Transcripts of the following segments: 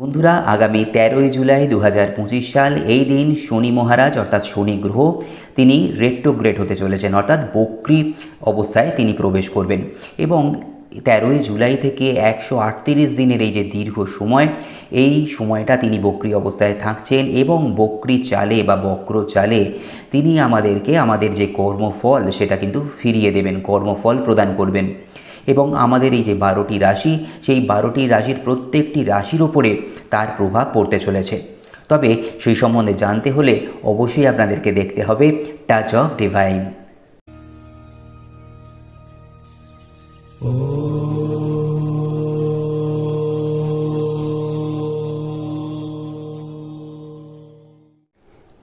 বন্ধুরা, আগামী তেরোই জুলাই দু হাজার পঁচিশ সাল এই দিন শনি মহারাজ, অর্থাৎ শনি গ্রহ, তিনি রেট্রোগ্রেড হতে চলেছেন, অর্থাৎ বক্রি অবস্থায় তিনি প্রবেশ করবেন। এবং তেরোই জুলাই থেকে একশো আটত্রিশ দিনের এই যে দীর্ঘ সময়, এই সময়টা তিনি বক্রি অবস্থায় থাকছেন এবং বক্রি চালে বা বক্র চালে তিনি আমাদেরকে আমাদের যে কর্মফল, সেটা কিন্তু ফিরিয়ে দেবেন, কর্মফল প্রদান করবেন। এবং আমাদের এই যে বারোটি রাশি, সেই বারোটি রাশির প্রত্যেকটি রাশির ওপরে তার প্রভাব পড়তে চলেছে। তবে সেই সম্বন্ধে জানতে হলে অবশ্যই আপনাদেরকে দেখতে হবে টাচ অফ ডিভাইন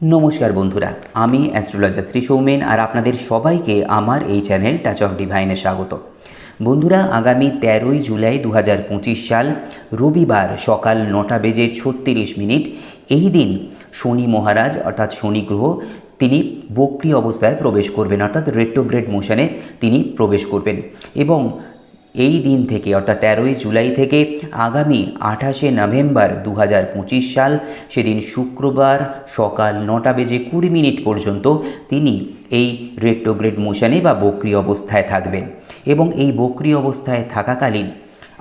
নমস্কার বন্ধুরা, আমি অ্যাস্ট্রোলজার শ্রী সৌমেন আর আপনাদের সবাইকে আমার এই চ্যানেল টাচ অফ ডিভাইনে স্বাগত। বন্ধুরা, আগামী তেরোই জুলাই দু হাজার পঁচিশ সাল রবিবার সকাল নটা বেজে ছত্রিশ মিনিট, এই দিন শনি মহারাজ অর্থাৎ শনি গ্রহ তিনি বক্রি অবস্থায় প্রবেশ করবেন, অর্থাৎ রেট্রোগ্রেড মোশনে তিনি প্রবেশ করবেন এবং এই দিন থেকে, অর্থাৎ তেরোই জুলাই থেকে আগামী আঠাশে নভেম্বর দু হাজার পঁচিশ সাল, সেদিন শুক্রবার সকাল নটা বেজে কুড়ি মিনিট পর্যন্ত তিনি এই রেট্রোগ্রেড মোশনে বা বক্রি অবস্থায় থাকবেন। এবং এই বক্রি অবস্থায় থাকাকালীন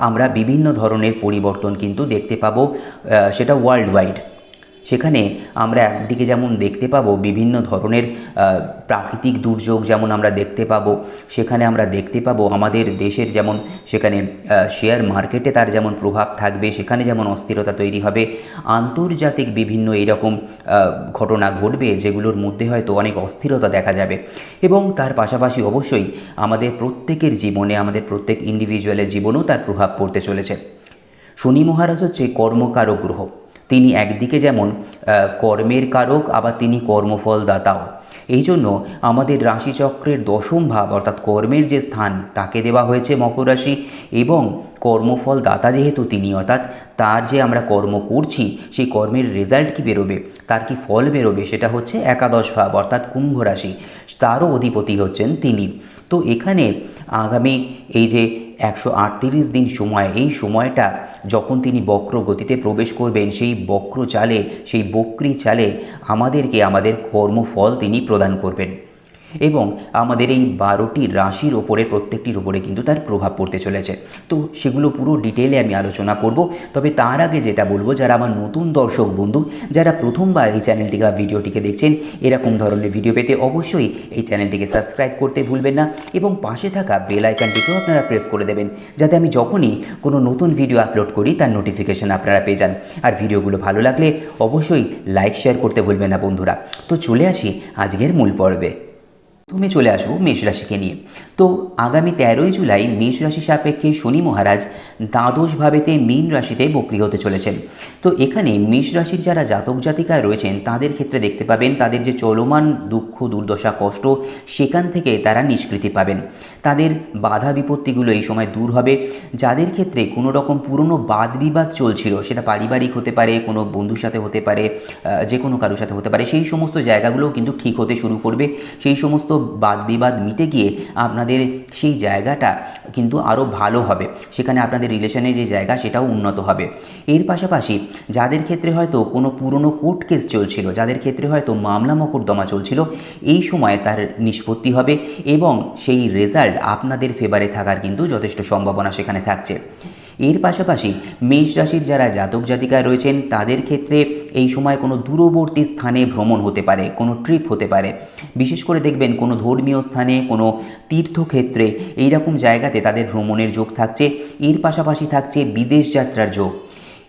আমরা বিভিন্ন ধরনের পরিবর্তন কিন্তু দেখতে পাবো সেটা ওয়ার্ল্ড ওয়াইড সেখানে আমরা একদিকে যেমন দেখতে পাবো বিভিন্ন ধরনের প্রাকৃতিক দুর্যোগ যেমন আমরা দেখতে পাবো সেখানে আমরা দেখতে পাবো আমাদের দেশের যেমন সেখানে শেয়ার মার্কেটে তার যেমন প্রভাব থাকবে সেখানে যেমন অস্থিরতা তৈরি হবে আন্তর্জাতিক বিভিন্ন এইরকম আহ, ঘটনা ঘটবে যেগুলোর মধ্যে হয়তো অনেক অস্থিরতা দেখা যাবে এবং তার পাশাপাশি অবশ্যই আমাদের প্রত্যেকের জীবনে আমাদের প্রত্যেক ইন্ডিভিজুয়ালের জীবনেও তার প্রভাব পড়তে চলেছে। শনি মহারাজ হচ্ছে কর্মকারক গ্রহ। তিনি একদিকে যেমন কর্মের কারক, আবার তিনি কর্মফলদাতাও। এই জন্য আমাদের রাশিচক্রের দশম ভাব, অর্থাৎ কর্মের যে স্থান, তাকে দেওয়া হয়েছে মকর রাশি এবং কর্মফল দাতা যেহেতু তিনি, অর্থাৎ তার যে আমরা কর্ম করছি, সেই কর্মের রেজাল্ট কি বেরোবে? তার কি ফল বেরোবে? সেটা হচ্ছে একাদশ ভাব, অর্থাৎ কুম্ভ রাশি। তারও অধিপতি হচ্ছেন তিনি। তো এখানে আগামী এই যে একশো আটত্রিশ দিন সময়, এই সময়টা যখন তিনি বক্র গতিতে প্রবেশ করবেন, সেই বক্র চালে, সেই বক্রি চালে আমাদেরকে আমাদের কর্মফল তিনি প্রদান করবেন। এবং আমাদের এই বারোটি রাশির ওপরে প্রত্যেকটির ওপরে কিন্তু তার প্রভাব পড়তে চলেছে। তো সেগুলো পুরো ডিটেলে আমি আলোচনা করব। তবে তার আগে যেটা বলব, যারা আমার নতুন দর্শক বন্ধু, যারা প্রথমবার এই চ্যানেলটিকে বা ভিডিওটিকে দেখছেন, এরকম ধরনের ভিডিও পেতে অবশ্যই এই চ্যানেলটিকে সাবস্ক্রাইব করতে ভুলবেন না এবং পাশে থাকা বেল আইকনটিকেও আপনারা প্রেস করে দেবেন, যাতে আমি যখনই কোনো নতুন ভিডিও আপলোড করি, তার নোটিফিকেশন আপনারা পেয়ে যান। আর ভিডিওগুলো ভালো লাগলে অবশ্যই লাইক শেয়ার করতে ভুলবেন না বন্ধুরা। তো চলে আসি আজকের মূল পর্বে। প্রথমে চলে আসব মেষ রাশিকে নিয়ে। তো আগামী তেরোই জুলাই মেষ রাশি সাপেক্ষে শনি মহারাজ দ্বাদশভাবেতে মীন রাশিতে বক্রি হতে চলেছেন। তো এখানে মেষ রাশির যারা জাতক জাতিকা রয়েছেন, তাদের ক্ষেত্রে দেখতে পাবেন তাদের যে চলমান দুঃখ দুর্দশা কষ্ট, সেখান থেকে তারা নিষ্কৃতি পাবেন। তাদের বাধা বিপত্তিগুলো এই সময় দূর হবে। যাদের ক্ষেত্রে কোনো রকম পুরনো বাদ বিবাদ চলছিল, সেটা পারিবারিক হতে পারে, কোনো বন্ধুর সাথে হতে পারে যে কোনো কারোর সাথে হতে পারে, সেই সমস্ত জায়গাগুলোও কিন্তু ঠিক হতে শুরু করবে। সেই সমস্ত বাদ বিবাদ মিটে গিয়ে আপনাদের সেই জায়গাটা কিন্তু আরও ভালো হবে। সেখানে আপনাদের রিলেশনের যে জায়গা, সেটাও উন্নত হবে। এর পাশাপাশি যাদের ক্ষেত্রে হয়তো কোনো পুরনো কোর্ট কেস চলছিল, যাদের ক্ষেত্রে হয়তো মামলা মকদ্দমা চলছিল, এই সময় তার নিষ্পত্তি হবে এবং সেই রেজাল্ট আপনাদের ফেভারে থাকার কিন্তু যথেষ্ট সম্ভাবনা সেখানে থাকছে। এর পাশাপাশি মেষ রাশির যারা জাতক জাতিকায় রয়েছেন, তাদের ক্ষেত্রে এই সময় কোনো দূরবর্তী স্থানে ভ্রমণ হতে পারে, কোনো ট্রিপ হতে পারে। বিশেষ করে দেখবেন কোনো ধর্মীয় স্থানে, কোনো তীর্থক্ষেত্রে এইরকম জায়গাতে তাদের ভ্রমণের যোগ থাকছে। এর পাশাপাশি থাকছে বিদেশ যাত্রার যোগ।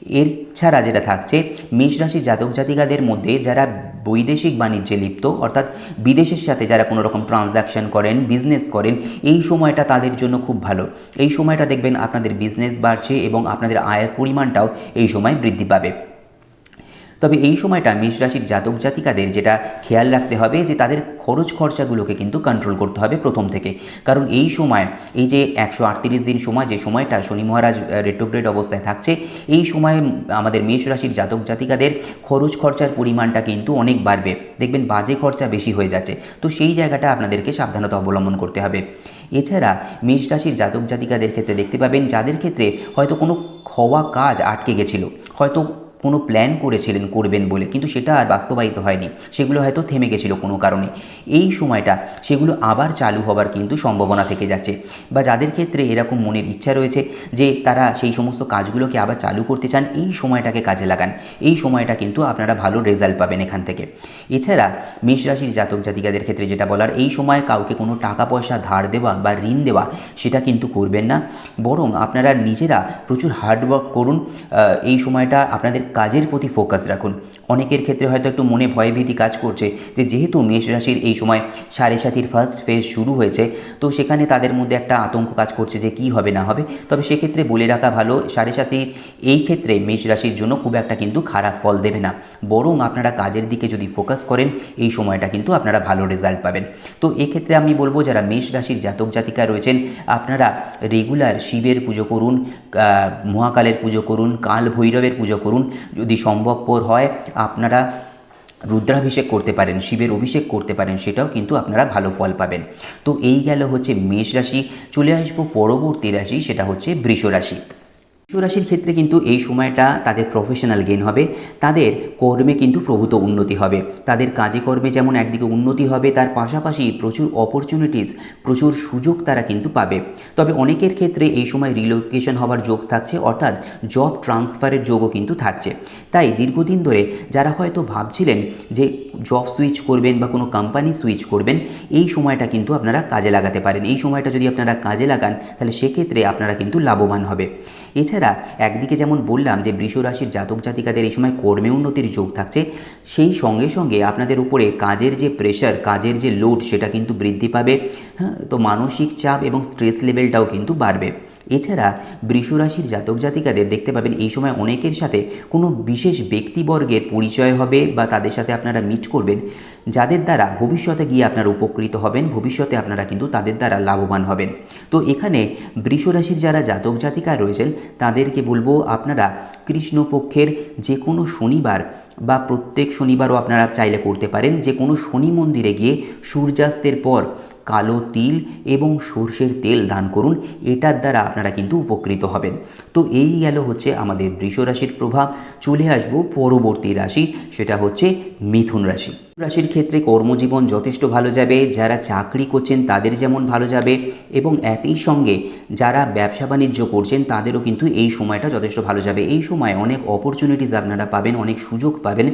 এর ছাড়া যেটা থাকছে, মেষ রাশির জাতক জাতিকাদের মধ্যে যারা বৈদেশিক বাণিজ্যে লিপ্ত, অর্থাৎ বিদেশের সাথে যারা কোনো রকম ট্রানজ্যাকশন করেন বিজনেস করেন, এই সময়টা তাদের জন্য খুব ভালো। এই সময়টা দেখবেন আপনাদের বিজনেস বাড়ছে এবং আপনাদের আয়ের পরিমাণটাও এই সময় বৃদ্ধি পাবে। তবে এই সময়টা মেষ রাশির জাতক জাতিকাদের যেটা খেয়াল রাখতে হবে যে তাদের খরচ খরচাগুলোকে কিন্তু কন্ট্রোল করতে হবে প্রথম থেকে। কারণ এই সময়, এই যে একশো আটত্রিশ দিন সময়, যে সময়টা শনি মহারাজ রেট্রোগ্রেড অবস্থায় থাকছে, এই সময় আমাদের মেষ রাশির জাতক জাতিকাদের খরচ খরচার পরিমাণটা কিন্তু অনেক বাড়বে। দেখবেন বাজে খরচা বেশি হয়ে যাচ্ছে। তো সেই জায়গাটা আপনাদেরকে সাবধানতা অবলম্বন করতে হবে। এছাড়া মেষ রাশির জাতক জাতিকাদের ক্ষেত্রে দেখতে পাবেন, যাদের ক্ষেত্রে হয়তো কোনো হওয়া কাজ আটকে গেছিল, হয়তো কোনো প্ল্যান করেছিলেন, করবেন বলে। কিন্তু সেটা আর বাস্তবায়িত হয়নি। সেগুলো হয়তো থেমে গেছিল কোনো কারণে। এই সময়টা সেগুলো আবার চালু হবার কিন্তু সম্ভাবনা থেকে যাচ্ছে। বা যাদের ক্ষেত্রে এরকম মনের ইচ্ছা রয়েছে যে তারা সেই সমস্ত কাজগুলোকে আবার চালু করতে চান, এই সময়টাকে কাজে লাগান। এই সময়টা কিন্তু আপনারা ভালো রেজাল্ট পাবেন এখান থেকে। এছাড়া মেষ রাশির জাতক জাতিকাদের ক্ষেত্রে যেটা বলার, এই সময় কাউকে কোনো টাকা পয়সা ধার দেওয়া বা ঋণ দেওয়া সেটা কিন্তু করবেন না। বরং আপনারা নিজেরা প্রচুর হার্ডওয়ার্ক করুন। এই সময়টা আপনাদের কাজের প্রতি ফোকাস রাখুন। অনেকের ক্ষেত্রে হয়তো একটু মনে ভয়ভীতি কাজ করছে যে, যেহেতু মেষ রাশির এই সময় সাড়ে সাতির ফার্স্ট ফেজ শুরু হয়েছে, তো সেখানে তাদের মধ্যে একটা আতঙ্ক কাজ করছে যে, কি হবে, না হবে। তবে সেক্ষেত্রে বলে রাখা ভালো, সাড়ে সাতির এই ক্ষেত্রে মেষ রাশির জন্য খুব একটা কিন্তু খারাপ ফল দেবে না। বরং আপনারা কাজের দিকে যদি ফোকাস করেন, এই সময়টা কিন্তু আপনারা ভালো রেজাল্ট পাবেন। তো এক্ষেত্রে আমি বলব, যারা মেষ রাশির জাতক জাতিকা রয়েছেন, আপনারা রেগুলার শিবের পুজো করুন মহাকালের পুজো করুন কাল ভৈরবের পুজো করুন যদি সম্ভবপর হয়, আপনারা রুদ্রাভিষেক করতে পারেন, শিবের অভিষেক করতে পারেন, সেটাও কিন্তু আপনারা ভালো ফল পাবেন। তো এই গেল হচ্ছে মেষ রাশি। চলে আসব পরবর্তী রাশি, সেটা হচ্ছে বৃষ রাশি। রাশির ক্ষেত্রে কিন্তু এই সময়টা তাদের প্রফেশনাল গেন হবে। তাদের কর্মে কিন্তু প্রভূত উন্নতি হবে। তাদের কাজে কর্মে যেমন একদিকে উন্নতি হবে, তার পাশাপাশি প্রচুর অপরচুনিটিস প্রচুর সুযোগ তারা কিন্তু পাবে। তবে অনেকের ক্ষেত্রে এই সময় রিলোকেশন হওয়ার যোগ থাকছে, অর্থাৎ জব ট্রান্সফারের যোগও কিন্তু থাকছে। তাই দীর্ঘদিন ধরে যারা হয়তো ভাবছিলেন যে জব সুইচ করবেন বা কোনো কোম্পানি সুইচ করবেন, এই সময়টা কিন্তু আপনারা কাজে লাগাতে পারেন। এই সময়টা যদি আপনারা কাজে লাগান, তাহলে সেক্ষেত্রে আপনারা কিন্তু লাভবান হবে। এছাড়া একদিকে যেমন বললাম যে বৃষ রাশির জাতক জাতিকাদের এই সময় কর্মে উন্নতির যোগ থাকছে, সেই সঙ্গে সঙ্গে আপনাদের উপরে কাজের যে প্রেশার কাজের যে লোড সেটা কিন্তু বৃদ্ধি পাবে। হ্যাঁ তো মানসিক চাপ এবং স্ট্রেস লেভেলটাও কিন্তু বাড়বে। এছাড়া বৃষ রাশির জাতক জাতিকাদের দেখতে পাবেন এই সময় অনেকের সাথে কোনো বিশেষ ব্যক্তিবর্গের পরিচয় হবে বা তাদের সাথে আপনারা মিট করবেন, যাদের দ্বারা ভবিষ্যতে গিয়ে আপনারা উপকৃত হবেন, ভবিষ্যতে আপনারা কিন্তু তাদের দ্বারা লাভবান হবেন। তো এখানে বৃষ রাশির যারা জাতক জাতিকা রয়েছেন, তাদেরকে বলব আপনারা কৃষ্ণপক্ষের যে কোনো শনিবার বা প্রত্যেক শনিবারও আপনারা চাইলে করতে পারেন যে কোনো শনি মন্দিরে গিয়ে সূর্যাস্তের পর কালো তিল এবং সর্ষের তেল দান করুন। এটার দ্বারা আপনারা কিন্তু উপকৃত হবেন। তো এই গেল হচ্ছে আমাদের বৃষ রাশির প্রভাব। চলে আসব পরবর্তী রাশি, সেটা হচ্ছে মিথুন রাশি। রাশির ক্ষেত্রে কর্মজীবন যথেষ্ট ভালো যাবে। যারা চাকরি করছেন তাদের যেমন ভালো যাবে এবং একই সঙ্গে যারা ব্যবসা বাণিজ্য করছেন তাদেরও কিন্তু এই সময়টা যথেষ্ট ভালো যাবে। এই সময় অনেক অপরচুনিটিস আপনারা পাবেন, অনেক সুযোগ পাবেন।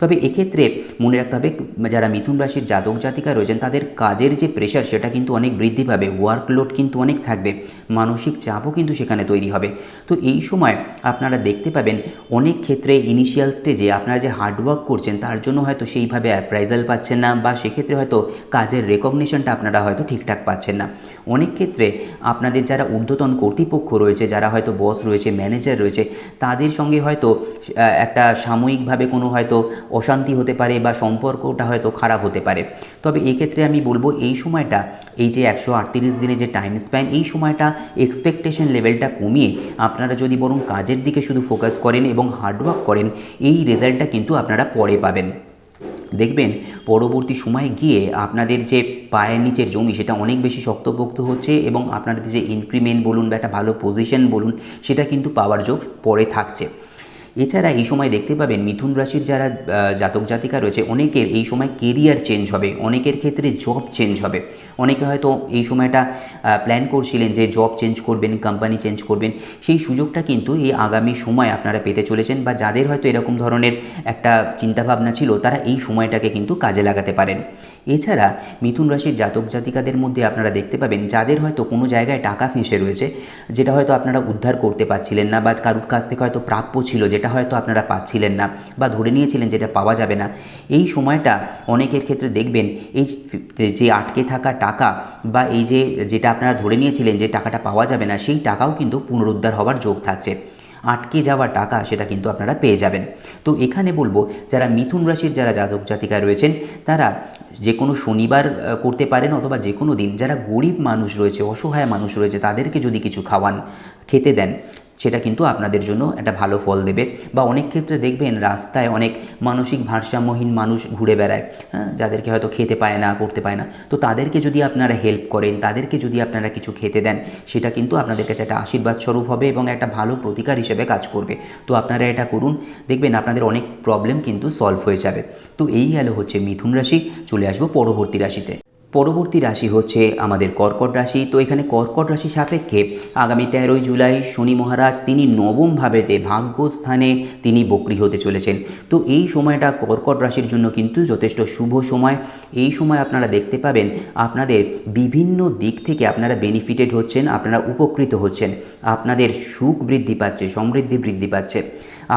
তবে এক্ষেত্রে মনে রাখতে হবে, যারা মিথুন রাশির জাতক জাতিকা রয়েছেন তাদের কাজের যে প্রেশার সেটা কিন্তু অনেক বৃদ্ধি পাবে ওয়ার্কলোড কিন্তু অনেক থাকবে, মানসিক চাপও কিন্তু সেখানে তৈরি হবে। তো এই সময় আপনারা দেখতে পাবেন অনেক ক্ষেত্রে ইনিশিয়াল স্টেজে আপনারা যে হার্ডওয়ার্ক করছেন, তার জন্য হয়তো সেইভাবে অ্যাপ্রাইজাল পাচ্ছেন না বা সেক্ষেত্রে হয়তো কাজের রেকগনিশনটা আপনারা হয়তো ঠিকঠাক পাচ্ছেন না। অনেক ক্ষেত্রে আপনাদের যারা ঊর্ধ্বতন কর্তৃপক্ষ রয়েছে, যারা হয়তো বস রয়েছে ম্যানেজার রয়েছে, তাদের সঙ্গে হয়তো একটা সাময়িকভাবে কোনো হয়তো অশান্তি হতে পারে বা সম্পর্কটা হয়তো খারাপ হতে পারে। তবে এক্ষেত্রে আমি বলব, এই সময়টা, এই যে একশো আটত্রিশ দিনে যে টাইম স্প্যান এই সময়টা এক্সপেকটেশন লেভেলটা কমিয়ে আপনারা যদি বরং কাজের দিকে শুধু ফোকাস করেন এবং হার্ডওয়ার্ক করেন, এই রেজাল্টটা কিন্তু আপনারা পরে পাবেন। দেখবেন পরবর্তী সময়ে গিয়ে আপনাদের যে পায়ের নিচের জমি সেটা অনেক বেশি শক্তপোক্ত হচ্ছে এবং আপনাদের যে ইনক্রিমেন্ট বলুন বা একটা ভালো পজিশন বলুন সেটা কিন্তু পাওয়ার যোগ পরে থাকছে। এছাড়া এই সময় দেখতে পাবেন মিথুন রাশির যারা জাতক জাতিকা রয়েছে, অনেকের এই সময় কেরিয়ার চেঞ্জ হবে, অনেকের ক্ষেত্রে জব চেঞ্জ হবে। অনেকে হয়তো এই সময়টা প্ল্যান করছিলেন যে জব চেঞ্জ করবেন কোম্পানি চেঞ্জ করবেন। সেই সুযোগটা কিন্তু এই আগামী সময় আপনারা পেতে চলেছেন বা যাদের হয়তো এরকম ধরনের একটা চিন্তাভাবনা ছিল, তারা এই সময়টাকে কিন্তু কাজে লাগাতে পারেন। এছাড়া মিথুন রাশির জাতক জাতিকাদের মধ্যে আপনারা দেখতে পাবেন যাদের হয়তো কোনো জায়গায় টাকা ফেঁসে রয়েছে, যেটা হয়তো আপনারা উদ্ধার করতে পারছিলেন না বা কারুর কাছ থেকে হয়তো প্রাপ্য ছিল যেটা হয়তো আপনারা পাচ্ছিলেন না বা ধরে নিয়েছিলেন যেটা পাওয়া যাবে না। এই সময়টা অনেকের ক্ষেত্রে দেখবেন এই যে আটকে থাকা টাকা বা এই যে, যেটা আপনারা ধরে নিয়েছিলেন যে টাকাটা পাওয়া যাবে না, সেই টাকাও কিন্তু পুনরুদ্ধার হওয়ার যোগ থাকছে। আটকে যাওয়া টাকা সেটা কিন্তু আপনারা পেয়ে যাবেন। তো এখানে বলব, যারা মিথুন রাশির যারা জাতক জাতিকা রয়েছেন, তারা যে কোনো শনিবার করতে পারেন অথবা যে কোনো দিন যারা গরিব মানুষ রয়েছে, অসহায় মানুষ রয়েছে, তাদেরকে যদি কিছু খাওয়ান, খেতে দেন সেটা কিন্তু আপনাদের জন্য একটা ভালো ফল দেবে। বা অনেক ক্ষেত্রে দেখবেন রাস্তায় অনেক মানসিক ভারসাম্যহীন মানুষ ঘুরে বেড়ায় হ্যাঁ? যাদেরকে হয়তো খেতে পায় না, পড়তে পায় না। তো তাদেরকে যদি আপনারা হেল্প করেন, তাদেরকে যদি আপনারা কিছু খেতে দেন, সেটা কিন্তু আপনাদের কাছে একটা আশীর্বাদ স্বরূপ হবে এবং একটা ভালো প্রতিকার হিসেবে কাজ করবে। তো আপনারা এটা করুন। দেখবেন আপনাদের অনেক প্রবলেম কিন্তু সলভ হয়ে যাবে। তো এই গেল হচ্ছে মিথুন রাশি। চলে আসব পরবর্তী রাশিতে। পরবর্তী রাশি হচ্ছে আমাদের কর্কট রাশি। তো এখানে কর্কট রাশি সাপেক্ষে আগামী তেরোই জুলাই শনি মহারাজ তিনি নবম ভাবেতে ভাগ্যস্থানে তিনি বক্রি হতে চলেছেন। তো এই সময়টা কর্কট রাশির জন্য কিন্তু যথেষ্ট শুভ সময়। এই সময় আপনারা দেখতে পাবেন আপনাদের বিভিন্ন দিক থেকে আপনারা বেনিফিটেড হচ্ছেন, আপনারা উপকৃত হচ্ছেন। আপনাদের সুখ বৃদ্ধি পাচ্ছে, সমৃদ্ধি বৃদ্ধি পাচ্ছে।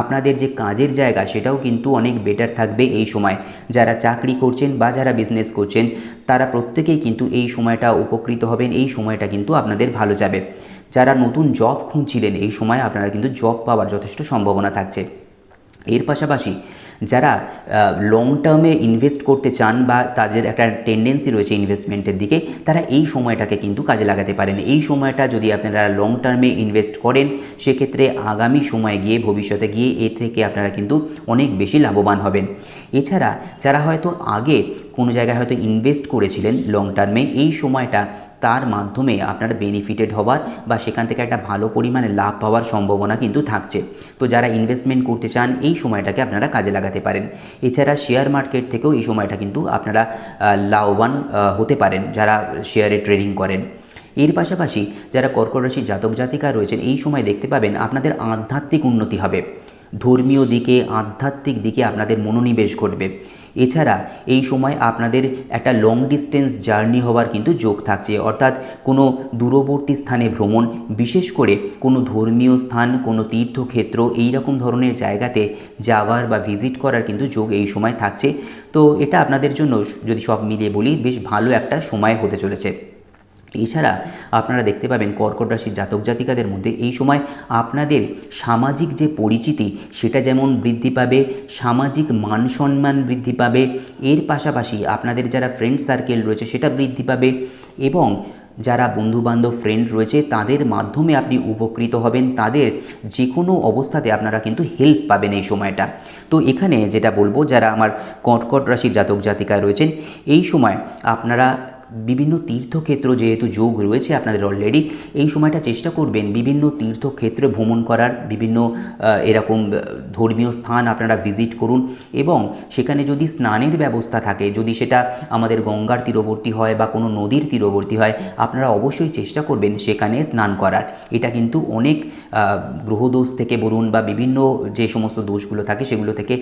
আপনাদের যে কাজের জায়গা, সেটাও কিন্তু অনেক বেটার থাকবে এই সময়। যারা চাকরি করছেন বা যারা বিজনেস করছেন, তারা প্রত্যেকেই কিন্তু এই সময়টা উপকৃত হবেন, এই সময়টা কিন্তু আপনাদের ভালো যাবে। যারা নতুন জব খুঁজছিলেন, এই সময় আপনারা কিন্তু জব পাওয়ার যথেষ্ট সম্ভাবনা থাকছে। এর পাশাপাশি যারা লং টার্মে ইনভেস্ট করতে চান বা তাদের একটা টেন্ডেন্সি রয়েছে ইনভেস্টমেন্টের দিকে, তারা এই সময়টাকে কিন্তু কাজে লাগাতে পারেন। এই সময়টা যদি আপনারা লং টার্মে ইনভেস্ট করেন, সেক্ষেত্রে আগামী সময়ে গিয়ে, ভবিষ্যতে গিয়ে, এ থেকে আপনারা কিন্তু অনেক বেশি লাভবান হবেন। এছাড়া, যারা হয়তো আগে কোনো জায়গায় হয়তো ইনভেস্ট করেছিলেন লং টার্মে এই সময়টা তার মাধ্যমে আপনারা বেনিফিটেড হওয়ার বা সেখান থেকে একটা ভালো পরিমাণে লাভ পাওয়ার সম্ভাবনা কিন্তু থাকছে। তো যারা ইনভেস্টমেন্ট করতে চান, এই সময়টাকে আপনারা কাজে লাগাতে পারেন। এছাড়া শেয়ার মার্কেট থেকেও এই সময়টা কিন্তু আপনারা লাভবান হতে পারেন যারা শেয়ারে ট্রেডিং করেন। এর পাশাপাশি যারা কর্কট রাশির জাতক জাতিকা রয়েছেন, এই সময় দেখতে পাবেন আপনাদের আধ্যাত্মিক উন্নতি হবে। ধর্মীয় দিকে, আধ্যাত্মিক দিকে আপনাদের মনোনিবেশ ঘটবে। এছাড়া এই সময় আপনাদের একটা লং ডিস্টেন্স জার্নি হওয়ার কিন্তু যোগ থাকছে। অর্থাৎ কোনো দূরবর্তী স্থানে ভ্রমণ, বিশেষ করে কোনো ধর্মীয় স্থান, কোনো তীর্থক্ষেত্র এই রকম ধরনের জায়গাতে যাওয়ার বা ভিজিট করার কিন্তু যোগ এই সময় থাকছে। তো এটা আপনাদের জন্য যদি সব মিলিয়ে বলি, বেশ ভালো একটা সময় হতে চলেছে। এছাড়া আপনারা দেখতে পাবেন কর্কট রাশির জাতক জাতিকাদের মধ্যে এই সময় আপনাদের সামাজিক যে পরিচিতি, সেটা যেমন বৃদ্ধি পাবে, সামাজিক মান সম্মান বৃদ্ধি পাবে, এর পাশাপাশি আপনাদের যারা ফ্রেন্ড সার্কেল রয়েছে সেটা বৃদ্ধি পাবে এবং যারা বন্ধুবান্ধব ফ্রেন্ড রয়েছে তাদের মাধ্যমে আপনি উপকৃত হবেন, তাদের যে কোনো অবস্থাতে আপনারা কিন্তু হেল্প পাবেন এই সময়টা। তো এখানে যেটা বলব, যারা আমার কর্কট রাশির জাতক জাতিকা রয়েছেন, এই সময় আপনারা বিভিন্ন তীর্থক্ষেত্র যেহেতু যোগ রয়েছে আপনাদের অলরেডি এই সময়টা চেষ্টা করবেন বিভিন্ন তীর্থক্ষেত্রে ভ্রমণ করার, বিভিন্ন এরকম ধর্মীয় স্থান আপনারা ভিজিট করুন এবং সেখানে যদি স্নানের ব্যবস্থা থাকে, যদি সেটা আমাদের গঙ্গার তীরবর্তী হয় বা কোনো নদীর তীরবর্তী হয়, আপনারা অবশ্যই চেষ্টা করবেন সেখানে স্নান করার। এটা কিন্তু অনেক গ্রহদোষ থেকে বলুন বা বিভিন্ন যে সমস্ত দোষগুলো থাকে সেগুলো থেকে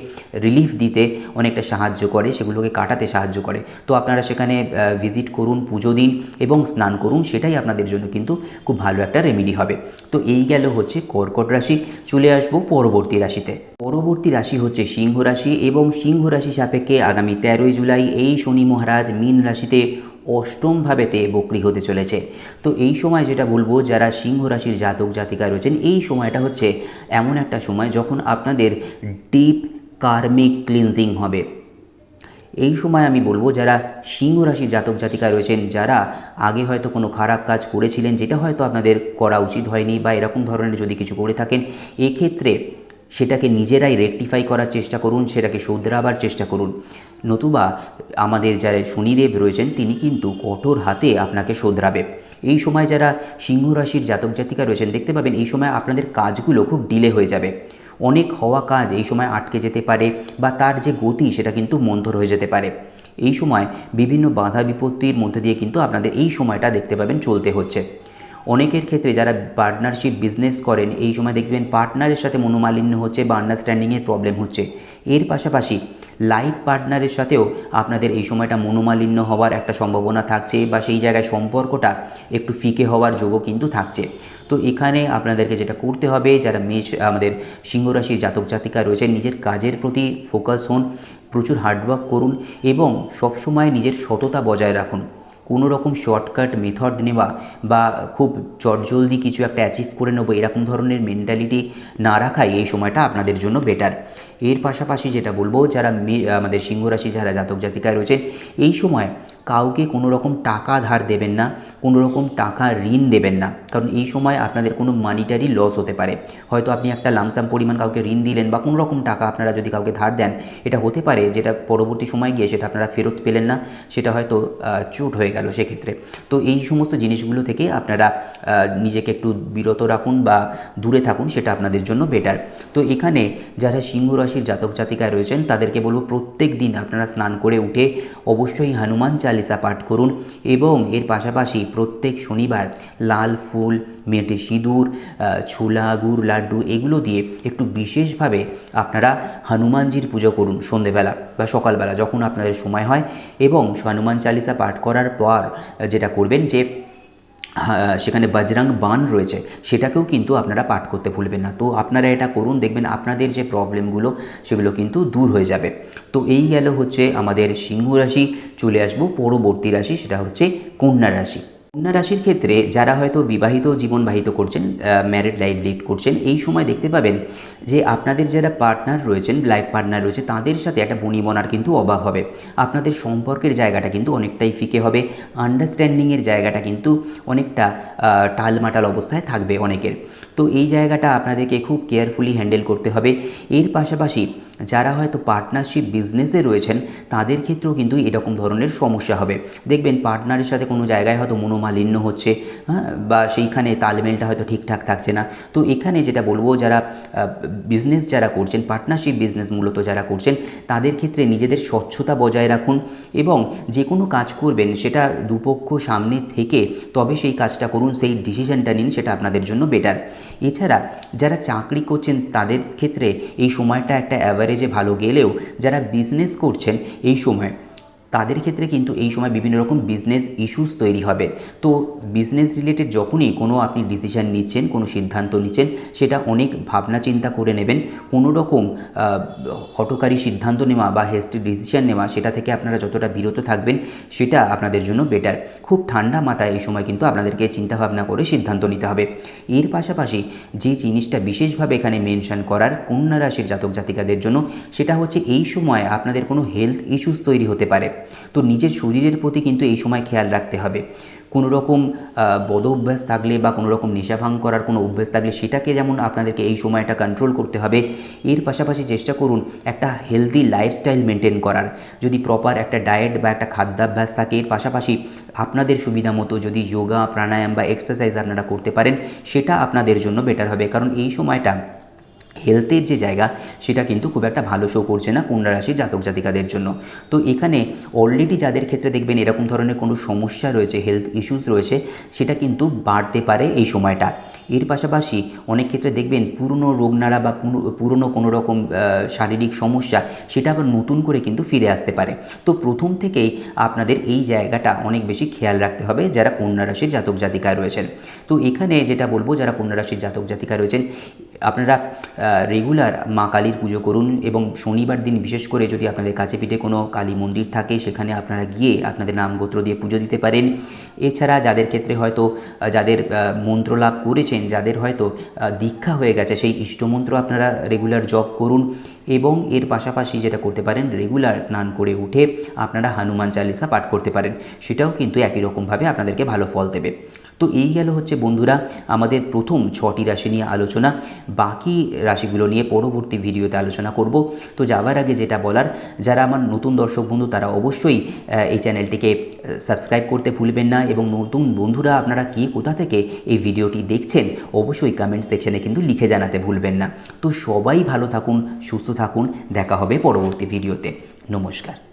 রিলিফ দিতে অনেকটা সাহায্য করে, সেগুলোকে কাটাতে সাহায্য করে। তো আপনারা সেখানে ভিজিট করুন, পুজো দিন এবং স্নান করুন, সেটাই আপনাদের জন্য কিন্তু খুব ভালো একটা রেমেডি হবে। তো এই গেল হচ্ছে কর্কট রাশি। চলে আসব পরবর্তী রাশিতে। পরবর্তী রাশি হচ্ছে সিংহ রাশি এবং সিংহ রাশি সাপেক্ষে আগামী তেরোই জুলাই এই শনি মহারাজ মীন রাশিতে অষ্টম ভাবেতে বক্রি হতে চলেছে। তো এই সময় যেটা বলব, যারা সিংহ রাশির জাতক জাতিকা রয়েছেন, এই সময়টা হচ্ছে এমন একটা সময় যখন আপনাদের ডিপ কার্মিক ক্লিনজিং হবে। এই সময় আমি বলব যারা সিংহ রাশির জাতক জাতিকা রয়েছেন, যারা আগে হয়তো কোনো খারাপ কাজ করেছিলেন, যেটা হয়তো আপনাদের করা উচিত হয়নি বা এরকম ধরনের যদি কিছু করে থাকেন, এক্ষেত্রে সেটাকে নিজেরাই রেকটিফাই করার চেষ্টা করুন, সেটাকে শুধরাবার চেষ্টা করুন। নতুবা আমাদের যারা শনিদেব রয়েছেন, তিনি কিন্তু কঠোর হাতে আপনাকে শোধরাবে। এই সময় যারা সিংহ রাশির জাতক জাতিকা রয়েছেন, দেখতে পাবেন এই সময় আপনাদের কাজগুলো খুব ডিলে হয়ে যাবে। অনেক হওয়া কাজ এই সময় আটকে যেতে পারে বা তার যে গতি সেটা কিন্তু মন্থর হয়ে যেতে পারে। এই সময় বিভিন্ন বাধা বিপত্তির মধ্যে দিয়ে কিন্তু আপনাদের এই সময়টা দেখতে পাবেন চলতে হচ্ছে। অনেকের ক্ষেত্রে যারা পার্টনারশিপ বিজনেস করেন, এই সময় দেখবেন পার্টনারের সাথে মনোমালিন্য হচ্ছে, বা আন্ডারস্ট্যান্ডিংয়ের প্রবলেম হচ্ছে। এর পাশাপাশি লাইফ পার্টনারের সাথেও আপনাদের এই সময়টা মনোমালিন্য হওয়ার একটা সম্ভাবনা থাকছে বা সেই জায়গায় সম্পর্কটা একটু ফিকে হওয়ার যোগও কিন্তু থাকছে। তো এখানে আপনাদেরকে যেটা করতে হবে, যারা মেষ, আমাদের সিংহরাশির জাতক জাতিকা রয়েছে নিজের কাজের প্রতি ফোকাস হন, প্রচুর হার্ডওয়ার্ক করুন এবং সবসময় নিজের সততা বজায় রাখুন। কোনো রকম শর্টকাট মেথড নেওয়া বা খুব চটজলদি কিছু একটা অ্যাচিভ করে নেব, এরকম ধরনের মেন্টালিটি না রাখাই এই সময়টা আপনাদের জন্য বেটার এর পাশাপাশি যেটা বলব যারা আমাদের সিংহরাশি যারা জাতক জাতিকায় রয়েছেন এই সময় কাউকে কোনো রকম টাকা ধার দেবেন না, কোনো রকম টাকা ঋণ দেবেন না। কারণ এই সময় আপনাদের কোনো মানিটারি লস হতে পারে। হয়তো আপনি একটা লামসাম পরিমাণ কাউকে ঋণ দিলেন বা কোনো রকম টাকা আপনারা যদি কাউকে ধার দেন, এটা হতে পারে যেটা পরবর্তী সময় গিয়ে সেটা আপনারা ফেরত পেলেন না, সেটা হয়তো চুট হয়ে গেল সেক্ষেত্রে। তো এই সমস্ত জিনিসগুলো থেকে আপনারা নিজেকে একটু বিরত রাখুন বা দূরে থাকুন, সেটা আপনাদের জন্য বেটার তো এখানে যারা সিংহ রাশির জাতক জাতিকায় রয়েছেন, তাদেরকে বলব প্রত্যেক দিন আপনারা স্নান করে উঠে অবশ্যই হনুমান চালিসা পাঠ করুন এবং এর পাশাপাশি প্রত্যেক শনিবার লাল ফুল মেটে সিঁদুর ছোলা, গুড়, লাড্ডু এগুলো দিয়ে একটু বিশেষভাবে আপনারা হনুমানজির পুজো করুন সন্ধেবেলা বা সকালবেলা যখন আপনাদের সময় হয় এবং হনুমান চালিসা পাঠ করার পর যেটা করবেন যে সেখানে বজরং বান রয়েছে, সেটাকেও কিন্তু আপনারা পাঠ করতে ভুলবেন না। তো আপনারা এটা করুন, দেখবেন আপনাদের যে প্রবলেমগুলো, সেগুলো কিন্তু দূর হয়ে যাবে। তো এই গেল হচ্ছে আমাদের সিংহ রাশি, চলে আসব পরবর্তী রাশি, সেটা হচ্ছে কন্যা রাশি। কন্যা রাশির ক্ষেত্রে যারা হয়তো বিবাহিত জীবনবাহিত করছেন ম্যারিড লাইফ লিড করছেন, এই সময় দেখতে পাবেন যে আপনাদের যারা পার্টনার রয়েছেন লাইফ পার্টনার রয়েছে, তাদের সাথে একটা বনিবনার কিন্তু অভাব হবে। আপনাদের সম্পর্কের জায়গাটা কিন্তু অনেকটাই ফিকে হবে আন্ডারস্ট্যান্ডিংয়ের জায়গাটা কিন্তু অনেকটা টালমাটাল অবস্থায় থাকবে অনেকের। তো এই জায়গাটা আপনাদেরকে খুব কেয়ারফুলি হ্যান্ডেল করতে হবে। এর পাশাপাশি যারা হয়তো পার্টনারশিপ বিজনেসে রয়েছেন, তাদের ক্ষেত্রেও কিন্তু এরকম ধরনের সমস্যা হবে। দেখবেন পার্টনারের সাথে কোনো জায়গায় হয়তো মনোমালিন্য হচ্ছে হ্যাঁ বা সেইখানে তালমেলটা হয়তো ঠিকঠাক থাকছে না। তো এখানে যেটা বলব, যারা বিজনেস যারা করছেন পার্টনারশিপ বিজনেস মূলত যারা করছেন, তাদের ক্ষেত্রে নিজেদের স্বচ্ছতা বজায় রাখুন এবং যে কোনো কাজ করবেন, সেটা দুপক্ষ সামনে থেকে তবে সেই কাজটা করুন, সেই ডিসিশনটা নিন, সেটা আপনাদের জন্য বেটার এছাড়া যারা চাকরি করছেন তাদের ক্ষেত্রে এই সময়টা একটা অ্যাভারেজে ভালো গেলেও যারা বিজনেস করছেন এই সময় তাদের ক্ষেত্রে কিন্তু এই সময় বিভিন্ন রকম বিজনেস ইস্যুস তৈরি হবে। তো বিজনেস রিলেটেড যখনই কোনো আপনি ডিসিশন নিচ্ছেন কোনো সিদ্ধান্ত নিচ্ছেন সেটা অনেক ভাবনা চিন্তা করে নেবেন। কোনো রকম আহ, হঠকারী সিদ্ধান্ত নেওয়া বা হেস্টি ডিসিশন নেওয়া সেটা থেকে আপনারা যতটা বিরত থাকবেন সেটা আপনাদের জন্য বেটার খুব ঠান্ডা মাথায় এই সময় কিন্তু আপনাদেরকে চিন্তাভাবনা করে সিদ্ধান্ত নিতে হবে। এর পাশাপাশি যে জিনিসটা বিশেষভাবে এখানে মেনশন করার কন্যা রাশির জাতক জাতিকাদের জন্য সেটা হচ্ছে এই সময় আপনাদের কোনো হেলথ ইস্যুস তৈরি হতে পারে। তো নিজের শরীরের প্রতি কিন্তু এই সময় খেয়াল রাখতে হবে। কোনো রকম বদ অভ্যাস থাকলে বা কোনো রকম নেশা ভাঙ করার কোনো অভ্যাস থাকলে সেটাকে যেমন আপনাদেরকে এই সময়টা কন্ট্রোল করতে হবে, এর পাশাপাশি চেষ্টা করুন একটা হেলদি লাইফস্টাইল মেনটেন করার। যদি প্রপার একটা ডায়েট বা একটা খাদ্যাভ্যাস থাকে, এর পাশাপাশি আপনাদের সুবিধা মতো যদি যোগা প্রাণায়াম বা এক্সারসাইজ আপনারা করতে পারেন, সেটা আপনাদের জন্য বেটার হবে। কারণ এই সময়টা হেলথের যে জায়গা, সেটা কিন্তু খুব একটা ভালো শো করছে না কন্যা রাশির জাতক জাতিকাদের জন্য। তো এখানে অলরেডি যাদের ক্ষেত্রে দেখবেন এরকম ধরনের কোনো সমস্যা রয়েছে হেলথ ইস্যুস রয়েছে, সেটা কিন্তু বাড়তে পারে এই সময়টা। এর পাশাপাশি অনেক ক্ষেত্রে দেখবেন পুরনো রোগ নাড়া বা পুরনো কোনো রকম শারীরিক সমস্যা, সেটা আবার নতুন করে কিন্তু ফিরে আসতে পারে। তো প্রথম থেকেই আপনাদের এই জায়গাটা অনেক বেশি খেয়াল রাখতে হবে যারা কন্যা রাশির জাতক জাতিকা রয়েছেন। তো এখানে যেটা বলব, যারা কন্যা রাশির জাতক জাতিকা রয়েছেন আপনারা রেগুলার মা কালীর পুজো করুন এবং শনিবার দিন বিশেষ করে যদি আপনাদের কাছে পিঠে কোনো কালী মন্দির থাকে, সেখানে আপনারা গিয়ে আপনাদের নাম গোত্র দিয়ে পুজো দিতে পারেন। এছাড়া যাদের ক্ষেত্রে হয়তো যাদের মন্ত্র লাভ করেছেন, যাদের হয়তো দীক্ষা হয়ে গেছে, সেই ইষ্টমন্ত্র আপনারা রেগুলার জপ করুন এবং এর পাশাপাশি যেটা করতে পারেন রেগুলার স্নান করে উঠে আপনারা হনুমান চালিসা পাঠ করতে পারেন। সেটাও কিন্তু একই রকমভাবে আপনাদেরকে ভালো ফল দেবে। তো এই গেল হচ্ছে বন্ধুরা আমাদের প্রথম ছটি রাশি নিয়ে আলোচনা। বাকি রাশিগুলো নিয়ে পরবর্তী ভিডিওতে আলোচনা করব। তো যাবার আগে যেটা বলার, যারা আমার নতুন দর্শক বন্ধু, তারা অবশ্যই এই চ্যানেলটিকে সাবস্ক্রাইব করতে ভুলবেন না এবং নতুন বন্ধুরা আপনারা কি কোথা থেকে এই ভিডিওটি দেখছেন, অবশ্যই কমেন্ট সেকশনে কিন্তু লিখে জানাতে ভুলবেন না। তো সবাই ভালো থাকুন, সুস্থ থাকুন, দেখা হবে পরবর্তী ভিডিওতে। নমস্কার।